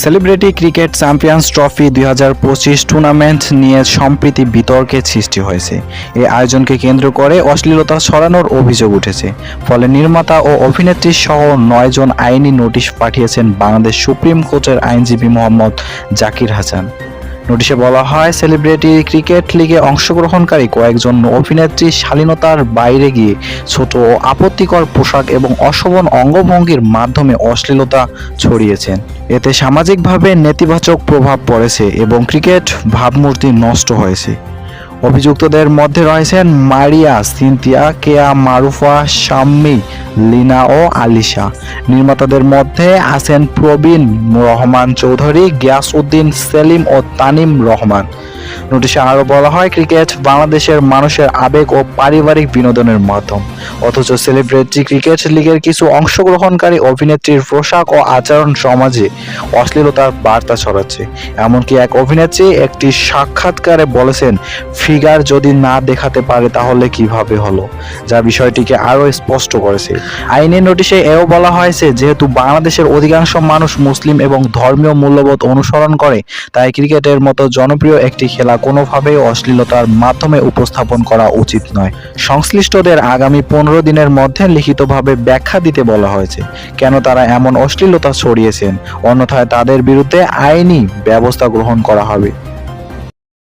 Celebrity cricket champions trophy দুই হাজার পঁচিশ টুর্নামেন্ট নিয়ে সম্প্রীতি বিতর্কের সৃষ্টি হয়েছে। এই আয়োজনকে কেন্দ্র করে অশ্লীলতা ছড়ানোর অভিযোগ উঠেছে। ফলে নির্মাতা ও অভিনেত্রী সহ নয়জন আইনি নোটিশ পাঠিয়েছেন বাংলাদেশ সুপ্রিম কোর্টের আইনজীবী মোহাম্মদ জাকির হাসান। নোটিশে বলা হয়, সেলিব্রিটি ক্রিকেট লিগে অংশগ্রহণকারী কয়েকজন অভিনেত্রী শালীনতার বাইরে গিয়ে ছোট ও আপত্তিকর পোশাক এবং অশোভন অঙ্গভঙ্গির মাধ্যমে অশ্লীলতা ছড়িয়েছেন। এতে সামাজিকভাবে নেতিবাচক প্রভাব পড়েছে এবং ক্রিকেট ভাবমূর্তি নষ্ট হয়েছে। অভিযুক্তদের মধ্যে রয়েছেন মারিয়া, সিনথিয়া, কেয়া, মারুফা, শাম্মী, লিনা ও আলিশা। নির্মাতাদের মধ্যে আছেন প্রবীণ রহমান চৌধুরী গিয়াস উদ্দিন সেলিম ও তানিম রহমান। নোটিশে আরও বলা হয়, ক্রিকেট বাংলাদেশের মানুষের আবেগ ও পারিবারিক বিনোদনের মাধ্যম। অথচ সেলিব্রিটি ক্রিকেট লিগের কিছু অংশগ্রহণকারী অভিনেত্রীর পোশাক ও আচরণ সমাজে অশ্লীলতার বার্তা ছড়াচ্ছে। এমনকি এক অভিনেত্রী একটি সাক্ষাৎকারে বলেছেন, ফিগার যদি না দেখাতে পারে তাহলে কীভাবে হলো? যা বিষয়টিকে আরও স্পষ্ট করেছে। আইনের নোটিশে এও বলা হয়েছে, যেহেতু বাংলাদেশের অধিকাংশ মানুষ মুসলিম এবং ধর্মীয় মূল্যবোধ অনুসরণ করে, তাই ক্রিকেটের মতো জনপ্রিয় একটি খেলা কোনোভাবেই অশ্লীলতার মাধ্যমে উপস্থাপন করা উচিত নয়। সংশ্লিষ্টদের আগামী পনেরো দিনের মধ্যে লিখিতভাবে ব্যাখ্যা দিতে বলা হয়েছে, কেন তারা এমন অশ্লীলতা ছড়িয়েছেন। অন্যথায় তাদের বিরুদ্ধে আইনি ব্যবস্থা গ্রহণ করা হবে।